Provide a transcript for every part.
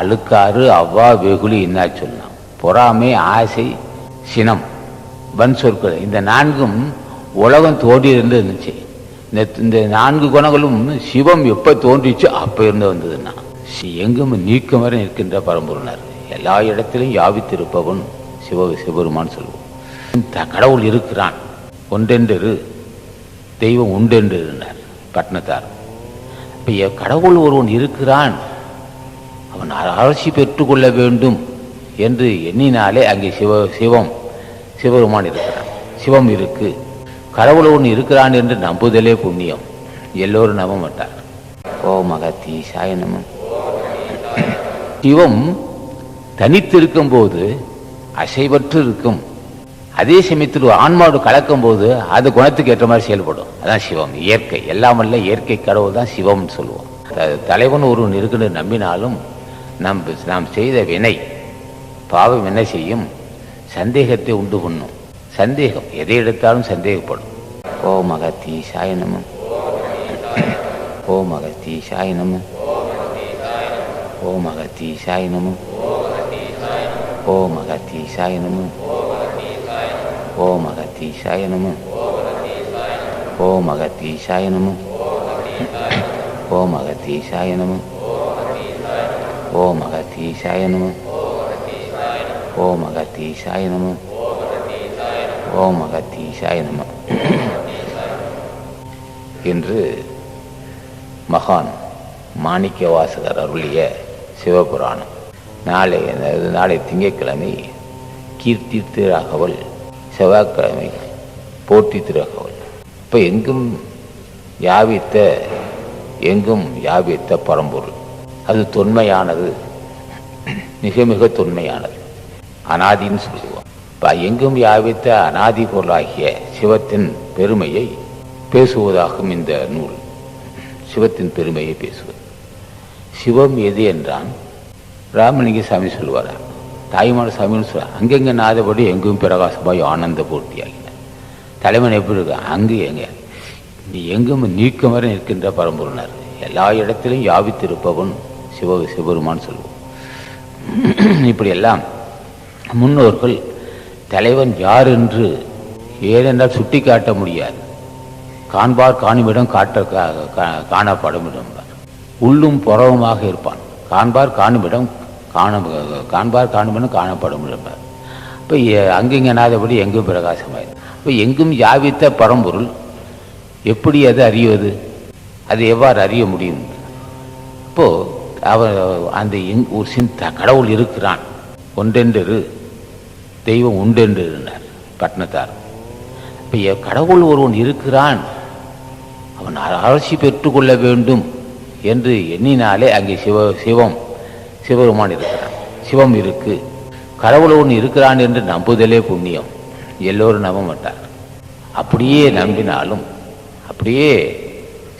அழுக்காறு அவ்வா வெகுளி என்ன சொல்லலாம் பொறாமை ஆசை சினம். வன் சொற்கள். இந்த நான்கும் உலகம் தோன்றியிருந்து இருந்துச்சு. இந்த இந்த நான்கு குணங்களும் சிவம் எப்போ தோன்றிச்சு அப்போ இருந்து வந்ததுன்னா. சி- எங்கும் நீக்கம் வரை நிற்கின்ற பரம்பொருளார். எல்லா இடத்திலும் யாவித்திருப்பவன் சிவ சிவபெருமான் சொல்வோம். த- கடவுள் இருக்கிறான். ஒன்றென்று தெய்வம் உண்டென்று இருந்தார் பட்னத்தார் இப்போ கடவுள் ஒருவன் இருக்கிறான் அவன் அரசி பெற்றுக்கொள்ள வேண்டும் என்று எண்ணினாலே அங்கே சிவ சிவம் சிவபெருமான் இருக்கிறான். சிவம் இருக்கு. கடவுள் ஒன்று இருக்கிறான் என்று நம்புதலே புண்ணியம். எல்லோரும் நம்ப மாட்டார். ஓ மகத்தி சாயனமன் சிவம் தனித்திருக்கும் போது அசைவற்று இருக்கும் அதே சமயத்தில் ஒரு ஆன்மாவோடு கலக்கும் போது அது குணத்துக்கு ஏற்ற மாதிரி செயல்படும். அதான் சிவம். இயற்கை. எல்லாமல்ல இயற்கை கடவுள் தான் சிவம்னு சொல்லுவோம். தலைவன் ஒருவன் இருக்குன்னு நம்பினாலும் நம் நாம் செய்த வினை பாவம் என்ன செய்யும்? சந்தேகத்தை உண்டு பண்ணும். சந்தேகம் எதை எடுத்தாலும் சந்தேகப்படும். ஓ மகத்தி சாயனமும் ஓ மகத்தி சாயனமும் ஓ மகத்தி சாயனமும் ஓ மகத்தி சாயனமும் ஓ மகத்தி சாயனமும் ஓ மகத்தி சாயனமும் ஓ மகத்தி சாயனமும் ஓ அகத்தீசாய நம. ஓ அகத்தீசாய நம. ஓ அகத்தீசாய நம. என்று மகான் மாணிக்க வாசகர் அருளிய சிவபுராணம். நாளை நாளை திங்கட்கிழமை கீர்த்தி திருராகவல் செவ்வாய்க்கிழமை போட்டி திருராகவல் இப்போ எங்கும் யாவித்த எங்கும் யாவித்த பரம்பொருள். அது தொன்மையானது. மிக மிக தொன்மையானது. அனாதின்னு சொல்லுவோம். இப்போ எங்கும் யாவித்த அனாதி பொருளாகிய சிவத்தின் பெருமையை பேசுவதாகும் இந்த நூல். சிவத்தின் பெருமையை பேசுவது. சிவம் எது என்றான்? ராமலிங்க சாமி சொல்லுவார்? தாய்மான சாமின்னு சொல்லுவார் அங்கெங்க நாதபடி எங்கும் பிரகாசமாய் ஆனந்த பூர்த்தியாகினார் தலைவன் எப்படி இருக்கா அங்கு எங்க? நீ எங்கும் நீக்கம் வரை நிற்கின்ற பரம்பொருளார் எல்லா இடத்திலும் யாவித்திருப்பவன் சிவ சிவபெருமான் சொல்லுவோம். இப்படியெல்லாம் முன்னோர்கள் தலைவன் யார் என்று ஏனென்றால் சுட்டி காட்ட முடியாது. காண்பார் காணுமிடம் காட்ட கா- கா- உள்ளும் புறவுமாக இருப்பான். காண்பார் காணுமிடம் காண காண்பார் காணுமிடம் காணப்படும் இப்போ அங்கிங்க நாதபடி எங்கும் பிரகாசமாயிரு. இப்போ எங்கும் யாவித்த பரம்பொருள் எப்படி அது அறிவது அது எவ்வாறு அறிய முடியும்? இப்போ அவர் அந்த எங் ஒரு சின் கடவுள் இருக்கிறான். ஒன்றென்று தெய்வம் உண்டென்று இருந்தார் பட்னத்தார் இப்போ கடவுள் ஒருவன் இருக்கிறான் அவன் அரசி பெற்றுக்கொள்ள வேண்டும் என்று எண்ணினாலே அங்கே சிவ சிவம் சிவபெருமான் இருக்கிறான் சிவம் இருக்கு. கடவுள் ஒன்று இருக்கிறான் என்று நம்புதலே புண்ணியம். எல்லோரும் நம்ப மாட்டார். அப்படியே நம்பினாலும் அப்படியே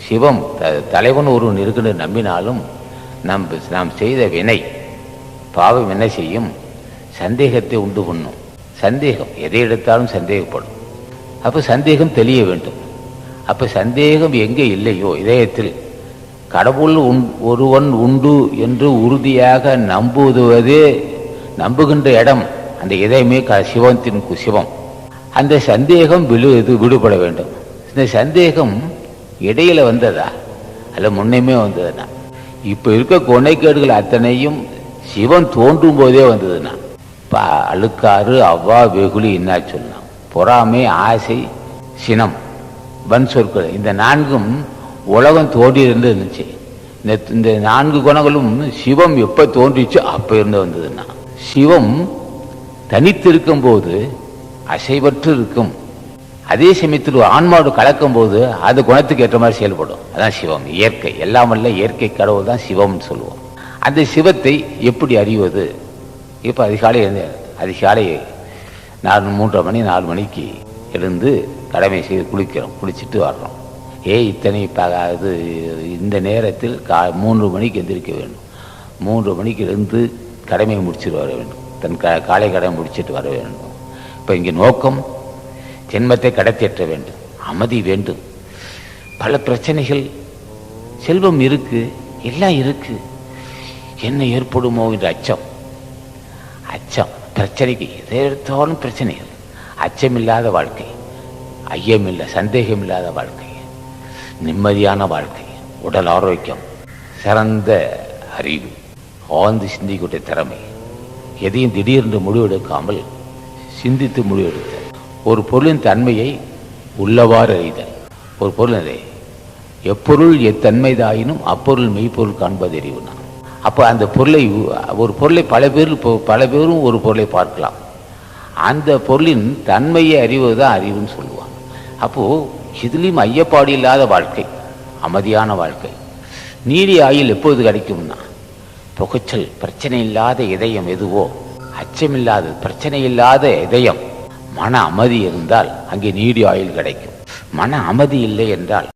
சிவம் த- தலைவன் ஒருவன் இருக்குன்னு நம்பினாலும் நம் நாம் செய்த வினை பாவம் என்ன செய்யும்? சந்தேகத்தை உண்டு பண்ணும். சந்தேகம் எதை எடுத்தாலும் சந்தேகப்படும். அப்போ சந்தேகம் தெளிய வேண்டும். அப்போ சந்தேகம் எங்கே இல்லையோ இதயத்தில் கடவுள் உன் ஒருவன் உண்டு என்று உறுதியாக நம்புவது நம்புகின்ற இடம் அந்த இதயமே க சிவத்தின் கு- சிவம் அந்த சந்தேகம் விழு இது விடுபட வேண்டும். இந்த சந்தேகம் இடையில வந்ததா? அல்ல முன்னையுமே வந்ததுன்னா? இப்போ இருக்க கொனைக்கேடுகள் அத்தனையும் சிவன் தோன்றும் போதே வந்ததுன்னா பா அழுக்காறு அவ்வா வெகுளி என்ன சொல்லலாம். பொறாமை ஆசை சினம் வன் சொற்கள். இந்த நான்கும் உலகம் தோன்றியிருந்து இருந்துச்சு. இந்த இந்த நான்கு குணங்களும் சிவம் எப்போ தோன்றிச்சோ அப்போ இருந்து வந்ததுன்னா சிவம் தனித்திருக்கும் போது அசைவற்று இருக்கும். அதே சமயத்தில் ஒரு ஆன்மாவோடு கலக்கும் போது அது குணத்துக்கு ஏற்ற மாதிரி செயல்படும். அதான் சிவம். இயற்கை. எல்லாமல்ல இயற்கை கடவுள் தான் சிவம்னு சொல்லுவோம். அந்த சிவத்தை எப்படி அறிவது? இப்போ அதிகாலை அதிகாலை நாலு மூன்றரை மணி நாலு மணிக்கு எழுந்து கடமை செய்து குளிக்கிறோம். குளிச்சுட்டு வர்றோம். ஏ இத்தனை ப இது இந்த நேரத்தில் கா மூன்று மணிக்கு எந்திரிக்க வேண்டும். மூன்று மணிக்கு எழுந்து கடமையை முடிச்சுட்டு வர வேண்டும். தன் க காலை கடமை முடிச்சிட்டு வர வேண்டும். இப்போ இங்கே நோக்கம் ஜென்மத்தை கடத்தேற்ற வேண்டும். அமைதி வேண்டும். பல பிரச்சனைகள் செல்வம் இருக்கு எல்லாம் இருக்கு. என்ன ஏற்படுமோ என்ற அச்சம். அச்சம் பிரச்சனைக்கு எதை எடுத்தாலும் பிரச்சனைகள் அச்சமில்லாத வாழ்க்கை ஐயமில்லை சந்தேகமில்லாத வாழ்க்கை நிம்மதியான வாழ்க்கை உடல் ஆரோக்கியம் சிறந்த அறிவு ஆழ்ந்து சிந்திக்கூடிய திறமை. எதையும் திடீரென்று முடிவெடுக்காமல் சிந்தித்து முடிவெடுத்த ஒரு பொருளின் தன்மையை உள்ளவாறு அறிதல். ஒரு பொருள் அதை. எப்பொருள் எத்தன்மைதாயினும் அப்பொருள் மெய்ப்பொருள் காண்பது அறிவுனா அப்போ அந்த பொருளை ஒரு பொருளை பல பேர் பல பேரும் ஒரு பொருளை பார்க்கலாம். அந்த பொருளின் தன்மையை அறிவது தான் அறிவுன்னு சொல்லுவாங்க. அப்போது இதுலேயும் ஐயப்பாடு இல்லாத வாழ்க்கை அமைதியான வாழ்க்கை. நீடி ஆயுள் எப்போது கிடைக்கும்னா புகைச்சல் பிரச்சனை இல்லாத இதயம் எதுவோ அச்சமில்லாத பிரச்சனை இல்லாத இதயம் மன அமைதி இருந்தால் அங்கே நீடி ஆயுள் கிடைக்கும். மன அமைதி இல்லை என்றால்